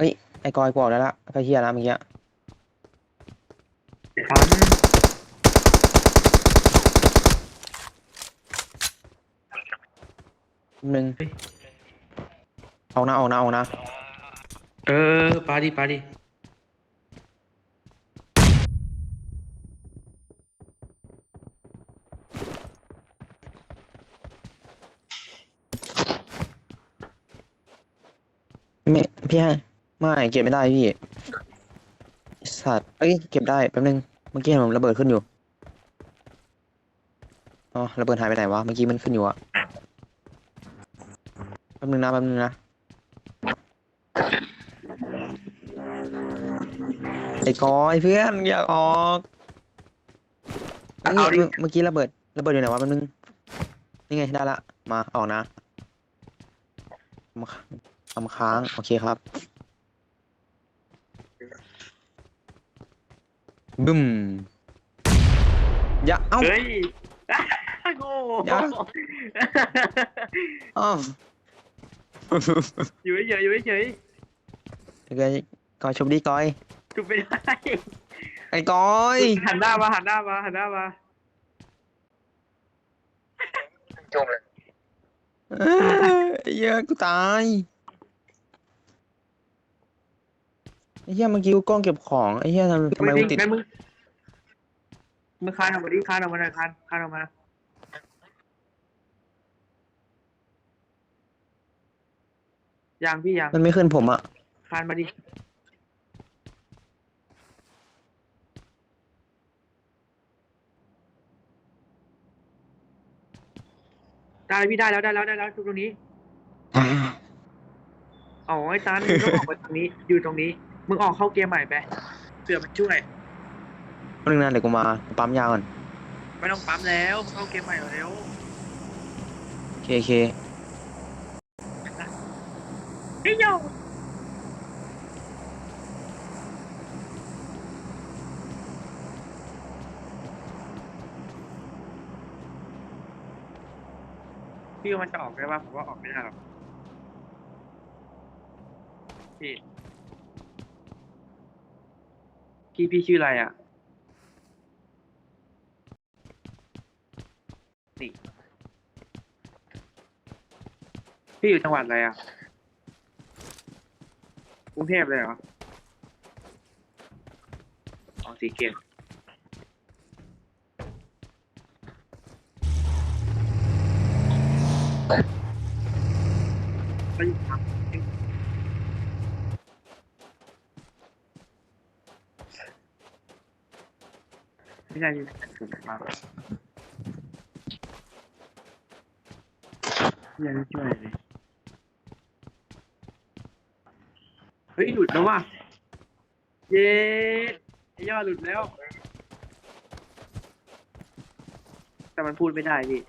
เอ้ยไอ้กอยกวอกได้ละก็เฮียแล้วเมื่อกี้ทันหนึ่งเอานะเอานะเอานะเออปาดิปาดิไม่พี่ให้ ไม่เก็บไม่ได้พี่สัตว์เอ้ยเก็บได้แป๊บนึงเมื่อกี้เห็นมันระเบิดขึ้นอยู่อ๋อระเบิดหายไปไหนวะเมื่อกี้มันขึ้นอยู่อะแป๊บนึงนะแป๊บนึงนะไอ้กอยเพื่อนอยากออกเอ้ยเมื่อเมื่อกี้ระเบิดระเบิดอยู่ไหนวะแป๊บนึงนี่ไงได้ละมาออกนะมาทำค้างโอเคครับ บึ้มอย่าเอ้า เฮ้ยโง่ยังเอ้าอยู่เฉยๆอยู่เฉยเดี๋ยวกอยกอยชมดีกอย ๆจุดไม่ได้ไอ้กอยหันหน้ามาหันหน้ามาหันหน้ามาเอ้ยไอ้เหี้ยกูตาย ไอ้เหี้ยเมื่อกี้กูกล้องเก็บของไอ้เหี้ยทำทำไมกูติดไม่มึงมึงคานออกมาดิคานออกมาหน่อยคานคานออกมายังพี่ยังมันไม่ขึ้นผมอะคานมาดิได้แล้วพี่ได้แล้วได้แล้วได้แล้วตรงนี้อ๋อไอ้ตามึงต้องออกไปตรงนี้อยู่ตรงนี้ มึงออกเข้าเกมใหม่ไปเผื่อมันช่วย แป๊บนึงนะเดี๋ยวกูมาปั๊มยาก่อนไม่ต้องปั๊มแล้วเข้าเกมใหม่เร็วโอเคโอเคเฮ้ยโยพี่ว่ามันจะออกได้ป่ะผมว่าออกไม่ได้หรอกพี่ พี่พี่ชื่ออะไรอะนี่พี่อยู่จังหวัดอะไรอะกรุงเทพเลยเหรออ๋อสีเกตก็อยู่ครับ ไม่ใช่ที่สุดมากยังช่วยเลยเฮ้ยหลุดแล้วว่ะเย้ไอ้ย่อหลุดแล้ว แต่มันพูดไม่ได้พี่